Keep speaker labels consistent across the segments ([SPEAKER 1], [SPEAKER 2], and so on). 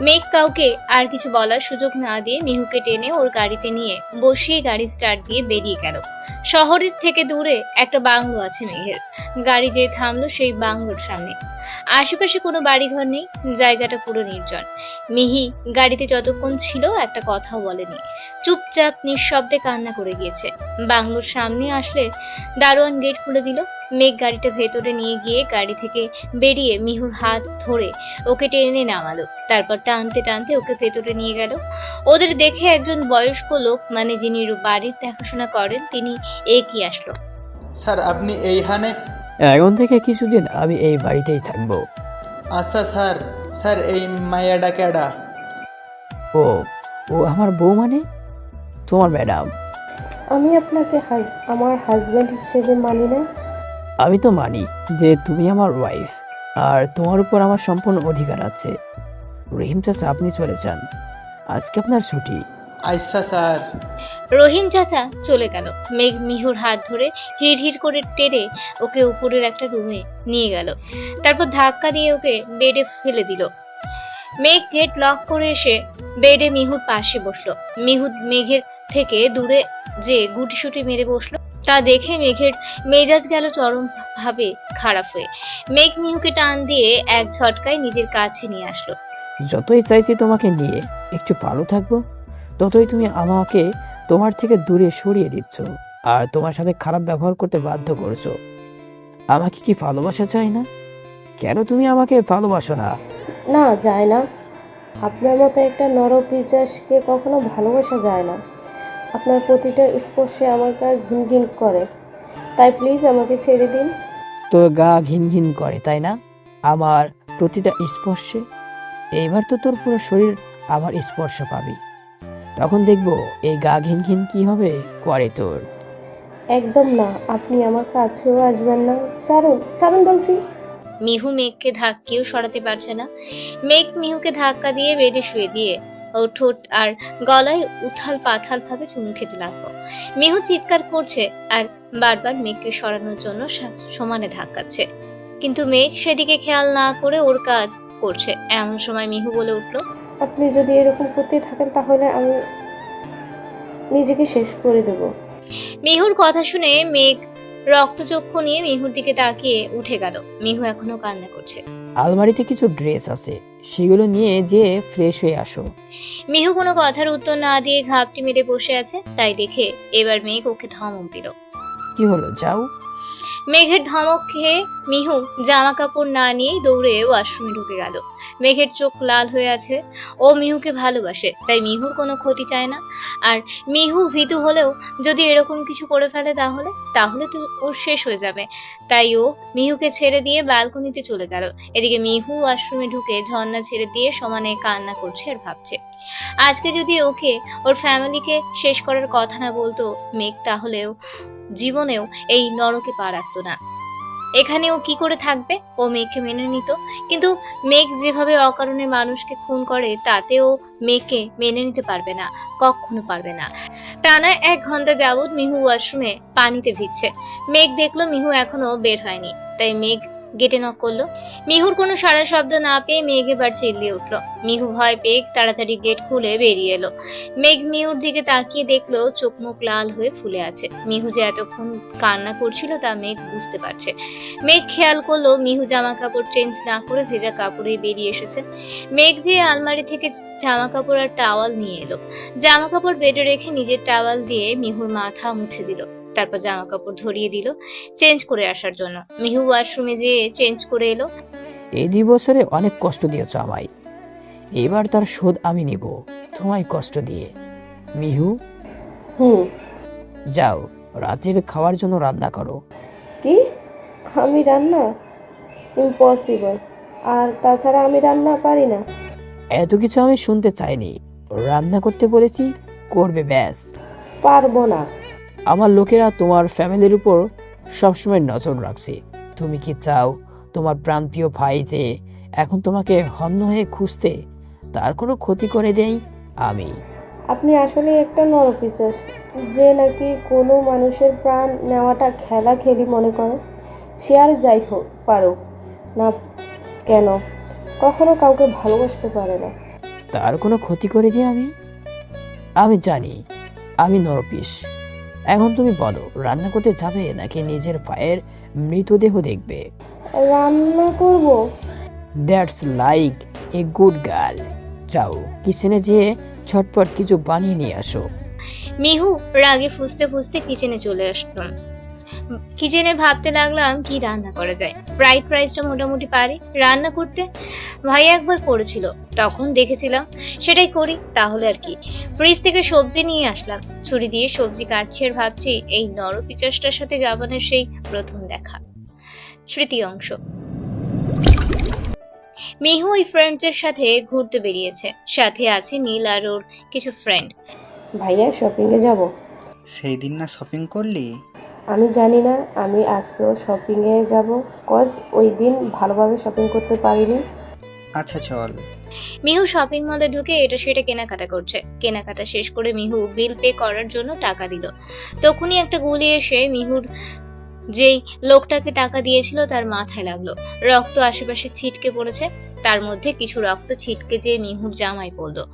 [SPEAKER 1] মেঘ কাউকে আর কিছু বলার সুযোগ না দিয়ে মিহুকে টেনে ওর গাড়িতে নিয়ে বসিয়ে গাড়ি স্টার্ট দিয়ে বেরিয়ে গেল। শহরের থেকে দূরে একটা বাংলো আছে মেঘের। গাড়ি যে থামলো সেই বাংলোর সামনে। আশেপাশে কোনো বাড়িঘর নেই, জায়গাটা পুরো নির্জন। মিহি গাড়িতে যতক্ষণ ছিল একটা কথাও বলেনি। চুপচাপ নিঃশব্দে কান্না করে গিয়েছে। বাংলোর সামনে আসলে দারোয়ান গেট খুলে দিল। মেঘ গাড়িটা ভেতরে নিয়ে গিয়ে গাড়ি থেকে বেরিয়ে মিহুর হাত ধরে ওকে টেনে নামালো। তারপর টানতে টানতে ওকে ভেতরে নিয়ে গেল। ওদের দেখে একজন বয়স্ক লোক মানে যিনি বাড়ির দেখাশোনা করেন, তিনি একই আসলো।
[SPEAKER 2] স্যার, আপনি এইখানে
[SPEAKER 3] এখন থেকে কিছুদিন আমি এই বাড়িতেই থাকব।
[SPEAKER 2] আচ্ছা স্যার। স্যার এই মাইয়াডা কেডা?
[SPEAKER 3] ও ও আমার বউ মানে? তোমার ম্যাডাম।
[SPEAKER 4] আমি আপনাকে হাজ- আমার হাজব্যান্ড হিসেবে মানি না।
[SPEAKER 3] আমি তো মানি যে তুমি আমার ওয়াইফ আর তোমার উপর আমার সম্পূর্ণ অধিকার আছে। রহিম চাচা আপনি চলে যান। আজকে আপনার ছুটি।
[SPEAKER 2] আচ্ছা স্যার।
[SPEAKER 1] রহিম চাচা চলে গেল। মেঘ মিহুর হাত ধরে হিড় হিড় করে টেনে ওকে উপরের একটা রুমে নিয়ে গেল। তারপর ধাক্কা দিয়ে ওকে বেডে ফেলে দিল। মেঘ গেট লক করে এসে বেডে মিহুর পাশে বসল। মিহু মেঘের থেকে দূরে যে গুটিসুটি মেরে বসল তা দেখে মেঘের মেজাজ গেল চরম ভাবে খারাপ হয়ে। মেঘ মিহুকে টান দিয়ে এক ঝটকায় নিজের কাছে নিয়ে আসলো।
[SPEAKER 3] যতই চাইছি তোমাকে নিয়ে একটু ভালো থাকব। ততই তুমি আমাকে তোমার থেকে দূরে সরিয়ে দিচ্ছ আর তোমার সাথে খারাপ ব্যবহার করতে বাধ্য করছ। আমাকে কি ভালোবাসা চাই না? কেন তুমি আমাকে ভালোবাসো না?
[SPEAKER 4] না যায় না। আপনার মতো একটা নরপিচাসকে কখনো ভালোবাসা যায় না। আপনার প্রতিটা স্পর্শে আমার গা ঘিন ঘিন করে। তাই প্লিজ আমাকে ছেড়ে দিন।
[SPEAKER 3] তোর গা ঘিন ঘিন করে তাই না? আমার প্রতিটা স্পর্শে? এইবার তো তোর পুরো শরীর আমার স্পর্শ পাবি। তখন দেখব এই গা ঘিন ঘিন কি হবে করে তোর।
[SPEAKER 4] একদম না আপনি আমার কাছেও আসবেন না। চারুন চারুন বলছি।
[SPEAKER 1] মিহু মেঘকে ধাক্কেও সরাতে পারছে না। মেঘ মিহুকে ধাক্কা দিয়ে বেডে শুয়ে দিয়ে ও ঠোঁট আর গলায় উথাল পাথাল ভাবে চুমু খেতে লাগল। মিহু চিৎকার করছে আর বারবার মেঘকে সরানোর জন্য সমানে ধাক্কাচ্ছে। কিন্তু মেঘ সেদিকে খেয়াল না করে ওর কাজ করছে। এমন সময় মিহু বলে উঠল
[SPEAKER 4] আপনি যদি এরকম করতে থাকেন তাহলে আমি নিজেকে শেষ করে দেব।
[SPEAKER 1] মিহুর কথা শুনে মেঘ রক্তচক্ষু নিয়ে মিহুর দিকে তাকিয়ে উঠে গেল। মিহু এখনও কান্না করছে।
[SPEAKER 3] আলমারিতে কিছু ড্রেস আছে সেগুলো নিয়ে যে ফ্রেশ হয়ে আসো।
[SPEAKER 1] মিহু কোনো কথার উত্তর না দিয়ে ঘাপটি মেরে বসে আছে তাই দেখে এবার মেঘ ওকে ধমক দিল।
[SPEAKER 3] কি হলো যাও?
[SPEAKER 1] মেঘের ধমক খেয়ে মিহু জামা কাপড় না নিয়েই দৌড়ে ওয়াশরুমে ঢুকে গেল। মেঘের চোখ লাল হয়ে আছে। ও মিহুকে ভালোবাসে, তাই মিহুর কোনো ক্ষতি চায় না। আর মিহু ভীতু হলেও যদি এরকম কিছু করে ফেলে তাহলে তাহলে তো ওর শেষ হয়ে যাবে। তাই ও মিহুকে ছেড়ে দিয়ে ব্যালকনিতে চলে গেল। এদিকে মিহু ওয়াশরুমে ঢুকে ঝর্ণা ছেড়ে দিয়ে সমানে কান্না করছে আর ভাবছে, আজকে যদি ওকে, ওর ফ্যামিলিকে শেষ করার কথা না বলতো মেঘ তাহলেও জীবনেও এই নরকে পা রাখত না। এখানেও কি করে থাকবে? ও মেঘকে মেনে নিত। কিন্তু মেঘ যেভাবে অকারণে মানুষকে খুন করে, তাতেও মেয়েকে মেনে নিতে পারবে না, কখনো পারবে না। টানা এক ঘণ্টা যাবৎ মিহু ওয়াশরুমে পানিতে ভিজছে। মেঘ দেখল মিহু এখনও বের হয়নি। তাই মেঘ গেটে নক করল। মিহুর কোনো সারা শব্দ না পেয়ে মেঘ এবার চিল্লিয়ে উঠল। মিহু ভয় পেয়ে তাড়াতাড়ি গেট খুলে বেরিয়ে এলো। মেঘ মিহুর দিকে তাকিয়ে দেখল চোখ মুখ লাল হয়ে ফুলে আছে। মিহু যে এতক্ষণ কান্না করছিল তা মেঘ বুঝতে পারছে। মেঘ খেয়াল করল মিহু জামা কাপড় চেঞ্জ না করে ভেজা কাপড়ে বেরিয়ে এসেছে। মেঘ যে আলমারি থেকে জামা কাপড় আর টাওয়াল নিয়ে এলো। জামা কাপড় বেডে রেখে নিজের টাওয়াল দিয়ে মিহুর মাথা মুছে দিল। তারপর জামা কাপড় ধরিয়ে দিল চেঞ্জ করে আসার জন্য। মিহু ওয়াশরুমে যেয়ে চেঞ্জ করে এলো।
[SPEAKER 3] এই দুই বছরে অনেক কষ্ট দিয়েছ আমায়। এবার তার শোধ আমি নিব তোমায় কষ্ট দিয়ে। মিহু?
[SPEAKER 4] হুম।
[SPEAKER 3] যাও রাতের খাওয়ার জন্য রান্না করো।
[SPEAKER 4] কি? আমি রান্না? ইম্পসিবল আর তাছাড়া আমি রান্না পারি না।
[SPEAKER 3] এত কিছু আমি শুনতে চাইনি। রান্না করতে বলেছি করবে ব্যাস।
[SPEAKER 4] পারব না।
[SPEAKER 3] আমার লোকেরা তোমার ফ্যামিলির উপর সবসময় নজর রাখছে। তুমি কি চাও তোমার প্রাণপ্রিয় ভাই যে এখন তোমাকে হন্য হয়ে খুঁজতে তার কোনো ক্ষতি করে দেই আমি।
[SPEAKER 4] আপনি আসলে একটা নরপিচাস যে নাকি কোনো মানুষের প্রাণ নেওয়াটা খেলা খেলি মনে করে। সে আর যাই হোক পারুক। না কেন? কখনো কাউকে ভালোবাসতে পারে না।
[SPEAKER 3] তার কোনো ক্ষতি করে দিই আমি? আমি জানি আমি নরপিস এখন তুমি বলো রান্না করতে যাবে নাকি নিজের পায়ের মৃতদেহ দেখবে?
[SPEAKER 4] রান্না করব।
[SPEAKER 3] That's like a good girl যাও কিচেনে যেয়ে ছটপট কিছু বানিয়ে নিয়ে আসো।
[SPEAKER 1] মিহু রাগে ফুসতে ফুসতে কিচেনে চলে আসলাম কিচেনে ভাবতে লাগলাম কি রান্না করা যায়। ফ্রাইড রাইসটা মোটামুটি পারি। রান্না করতে ভাই একবার করেছিল। তখন দেখেছিলাম সেটাই করি তাহলে আর কি। ফ্রিজ থেকে সবজি নিয়ে আসলাম। ছুরি দিয়ে সবজি কাটছি আর ভাবছি এই নরপিচাসটার সাথে জাপানের সেই প্রথম দেখা। তৃতীয় অংশ। মিহু ওই ফ্রেন্ডসের সাথে ঘুরতে বেরিয়েছে। সাথে আছে নীল আর ওর কিছু ফ্রেন্ড
[SPEAKER 4] ভাইয়া শপিংয়ে যাব?
[SPEAKER 2] সেই দিন না শপিং করলি?
[SPEAKER 4] আমি জানি না আমি আজকেও শপিংয়ে যাব। কজ ওই দিন ভালোভাবে শপিং করতে পারিনি।
[SPEAKER 2] আচ্ছা চল।
[SPEAKER 1] মিহু শপিং মলে ঢুকে এটা সেটা কেনাকাটা করছে। কেনাকাটা শেষ করে মিহু বিল পে করার জন্য টাকা দিল। তখনই একটা গুলি এসে মিহুর যেই লোকটাকে টাকা দিয়েছিল তার মাথায় লাগল। রক্ত আশেপাশে ছিটকে পড়েছে। তার মধ্যে কিছু রক্ত ছিটকে যেয়ে মিহুর জামায় পড়ল।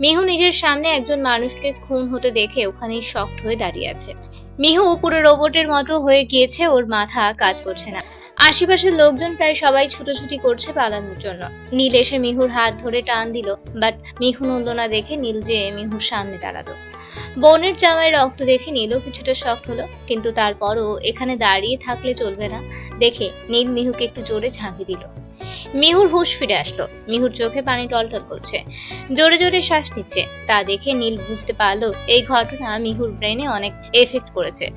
[SPEAKER 1] মিহু নিজের সামনে একজন মানুষকে খুন হতে দেখে ওখানেই শক্ট হয়ে দাঁড়িয়ে আছে। মিহু পুরো রোবটের মতো হয়ে গিয়েছে, ওর মাথা কাজ করছে না। আশেপাশের লোকজন প্রায় সবাই ছুটোছুটি করছে পালানোর জন্য। নীল এসে মিহুর হাত ধরে টান দিল, বাট মিহু নড়ল না দেখে নীল যে মিহুর সামনে দাঁড়াল। বোনের জামায় রক্ত দেখে নীলও কিছুটা শখ হলো, কিন্তু তারপরও এখানে দাঁড়িয়ে থাকলে চলবে না, দেখে নীল মিহুকে একটু জোরে ঝাঁকি দিল। মিহুর হুশ ফিরে আসলো। মিহুর চোখে পানি টলটল করছে। জোরে জোরে শ্বাস নিচ্ছে। তা দেখে নীল বুঝতে পারল, এই ঘটনা মিহুর ব্রেনে অনেক এফেক্ট করেছে।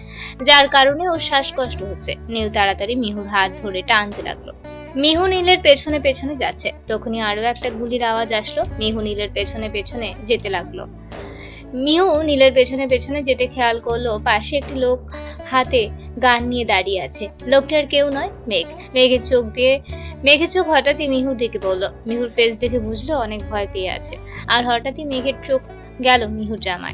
[SPEAKER 1] যার কারণে ওর শ্বাসকষ্ট হচ্ছে। নীল তাড়াতাড়ি মিহুর হাত ধরে টানতে লাগল। মিহু নীলের পেছনে পেছনে যাচ্ছে। তখনই আরও একটা গুলির আওয়াজ আসলো। মিহু নীলের পেছনে পেছনে যেতে লাগল। মিহু নীলের পেছনে পেছনে যেতে খেয়াল করল, পাশে একটি লোক হাতে গান নিয়ে দাঁড়িয়ে আছে। লোকটার কেউ নয়, মেঘ। মেঘের চোখ দিয়ে মেঘের চোখ হঠাৎই মিহুর দিকে বলল। মিহুর ফেস দেখে বুঝলো অনেক ভয় পেয়ে আছে। আর হঠাৎই মেঘের চোখ গেল মিহুর জামায়।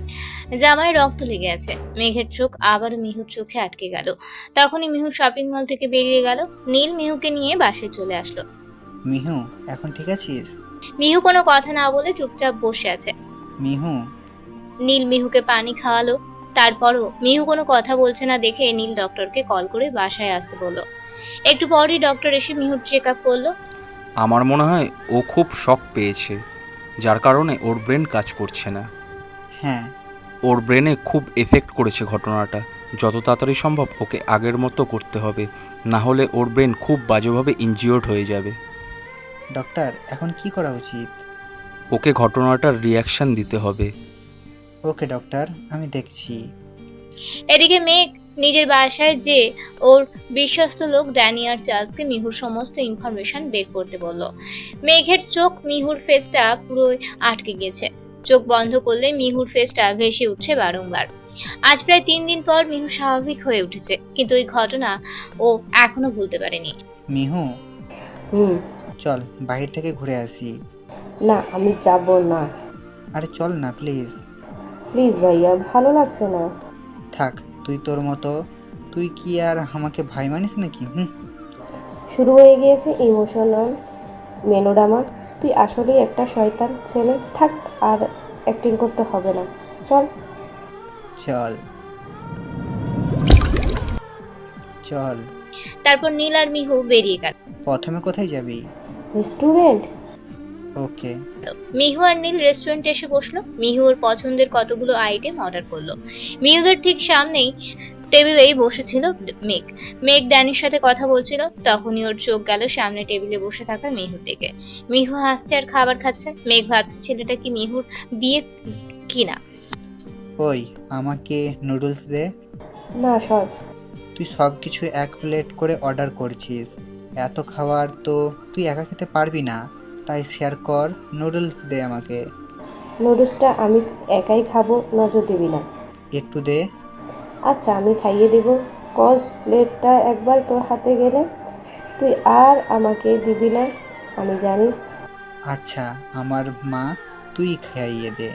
[SPEAKER 1] জামায় রক্ত লেগে আছে। মেঘের চোখ আবার মিহুর চোখে আটকে গেল। তখনই মিহু শপিং মল থেকে বেরিয়ে গেল। নীল মিহুকে নিয়ে বাসে চলে আসলো।
[SPEAKER 2] মিহু এখন ঠিক আছিস?
[SPEAKER 1] মিহু কোনো কথা না বলে চুপচাপ বসে আছে।
[SPEAKER 2] মিহু?
[SPEAKER 1] নীল মিহুকে পানি খাওয়ালো। তারপরও মিহু কোনো কথা বলছে না দেখে নীল ডক্টরকে কল করে বাসায় আসতে বলল। একটু পরই ডক্টর এসে মিহুর চেক আপ করল।
[SPEAKER 5] আমার মনে হয় ও খুব শক পেয়েছে যার কারণে ওর ব্রেন কাজ করছে না।
[SPEAKER 2] হ্যাঁ।
[SPEAKER 5] ওর ব্রেনে খুব এফেক্ট করেছে ঘটনাটা যত তাড়াতাড়ি সম্ভব ওকে আগের মতো করতে হবে না হলে ওর ব্রেন খুব বাজেভাবে ইনজিওর্ড হয়ে যাবে।
[SPEAKER 2] ডক্টর এখন কি করা উচিত?
[SPEAKER 5] ওকে ঘটনাটার রিয়াকশন দিতে হবে।
[SPEAKER 2] ওকে ডক্টর আমি দেখছি।
[SPEAKER 1] এদিকে মেঘ নিজের বাসায় যে ওর বিশ্বস্ত লোক ড্যানিয়ার চার্লসকে মিহুর সমস্ত ইনফরমেশন বের করতে বলল। মেঘের চোখ মিহুর ফেসটা পুরো আটকে গেছে। চোখ বন্ধ করলে মিহুর ফেসটা ভেসে উঠছে বারংবার। আজ প্রায় তিন দিন পর মিহু স্বাভাবিক হয়ে উঠেছে কিন্তু ওই ঘটনা ও এখনও ভুলতে পারেনি।
[SPEAKER 2] মিহু?
[SPEAKER 4] হুম।
[SPEAKER 2] চল বাহির থেকে ঘুরে আসি।
[SPEAKER 4] না আমি যাব না।
[SPEAKER 2] আরে চল না প্লিজ
[SPEAKER 4] প্লিজ ভাইয়া ভালো লাগছে না।
[SPEAKER 2] থাক। তুই তোর মতো তুই কি আর আমাকে ভাই মানিস নাকি হুম?
[SPEAKER 4] শুরু হয়ে গিয়েছে ইমোশনাল মেলোডামা তুই আসলেই একটা শয়তান ছেলে। থাক আর অ্যাক্টিং করতে হবে না। চল।
[SPEAKER 2] চল। চল।
[SPEAKER 1] তারপর নীল আর মিহু বেরিয়ে গেল।
[SPEAKER 2] প্রথমে কোথায় যাবি?
[SPEAKER 4] রেস্টুরেন্ট?
[SPEAKER 2] ওকে
[SPEAKER 1] মিহু আর নীল রেস্টুরেন্টে এসে বসল। মিহু ওর পছন্দের কতগুলো আইটেম অর্ডার করল। মিহুদের ঠিক সামনেই টেবিলেই বসেছিল মেঘ। মেঘ ড্যানির সাথে কথা বলছিল তখনই ওর চোখ গেল সামনে টেবিলে বসে থাকা মিহুর দিকে। মিহু হাসছে আর খাবার খাচ্ছে। মেঘ ভাবছে ছেলেটা কি মিহুর বিয়ে কিনা?
[SPEAKER 2] ওই আমাকে নুডলস দে।
[SPEAKER 4] না সর
[SPEAKER 2] তুই সব কিছু এক প্লেট করে অর্ডার করছিস। এত খাবার তো তুই একা খেতে পারবি না। তাই শেয়ার কর নুডলস দে আমাকে।
[SPEAKER 4] নুডলসটা আমি একাই খাব নজর দিবি না।
[SPEAKER 2] একটু দে।
[SPEAKER 4] আচ্ছা আমি খাইয়ে দেব। কজ প্লেটটা একবার তোর হাতে গেলে তুই আর আমাকে দিবি না আমি জানি।
[SPEAKER 2] আচ্ছা আমার মা তুই খাইয়ে দে।